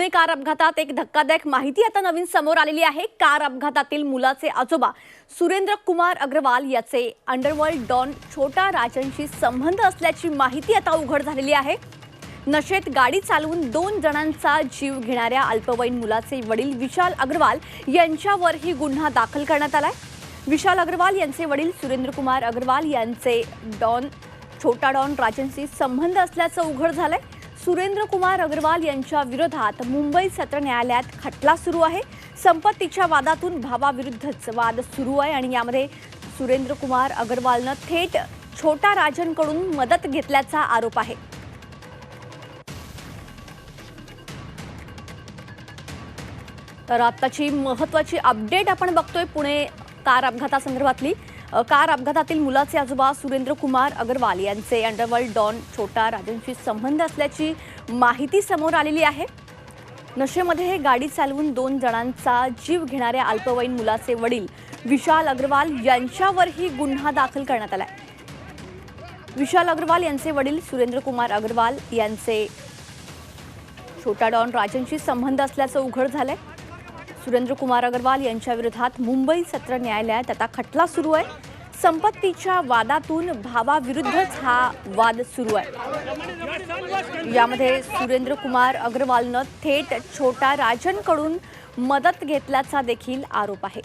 Pune car अपघातात एक धक्कादायक माहिती आता नवीन समोर आलेली आहे. कार अपघातातील मुलाचे आजोबा सुरेंद्र कुमार अग्रवाल याचे अंडरवर्ल्ड डॉन छोटा राजनशी संबंध असल्याची माहिती आता उघड झालेली आहे. नशेत गाडी चालवून दोन जणांचा जीव घेणाऱ्या अल्पवयीन मुलाचे वडील विशाल अग्रवाल यांच्यावरही गुन्हा दाखल करण्यात आलाय. विशाल अग्रवाल यांचे वडील सुरेंद्र कुमार अग्रवाल यांचे डॉन छोटा डॉन राजनशी संबंध असल्याचं उघड झालंय. सुरेंद्र कुमार अग्रवाल यांच्या विरोधात मुंबई सत्र न्यायालयात खटला सुरू आहे. संपत्तीच्या वादातून भावाविरुद्धच वाद सुरू आहे आणि यामध्ये सुरेंद्र कुमार अग्रवालनं थेट छोटा राजनकडून मदत घेतल्याचा आरोप आहे. तर आत्ताची महत्त्वाची अपडेट आपण बघतोय पुणे कार अपघातासंदर्भातली कार अपघातातील मुलाचे आजोबा सुरेंद्र कुमार अग्रवाल यांचे अंडरवर्ल्ड डॉन छोटा राजनशी संबंध असल्याची माहिती समोर आलेली आहे. नशेमध्ये गाडी चालवून दोन जणांचा जीव घेणाऱ्या अल्पवयीन मुलाचे वडील विशाल अग्रवाल यांच्यावरही गुन्हा दाखल करण्यात आलाय. विशाल अग्रवाल यांचे वडील सुरेंद्र कुमार अग्रवाल यांचे छोटा डॉन राजनशी संबंध असल्याचं उघड झालंय. सुरेंद्र कुमार अग्रवाल यांच्या विरोधात मुंबई सत्र न्यायालयात आता खटला सुरू आहे. संपत्तीच्या वादातून भावाविरुद्धच हा वाद सुरू आहे. यामध्ये सुरेंद्र कुमार अग्रवालनं थेट छोटा राजनकडून मदत घेतल्याचा देखील आरोप आहे.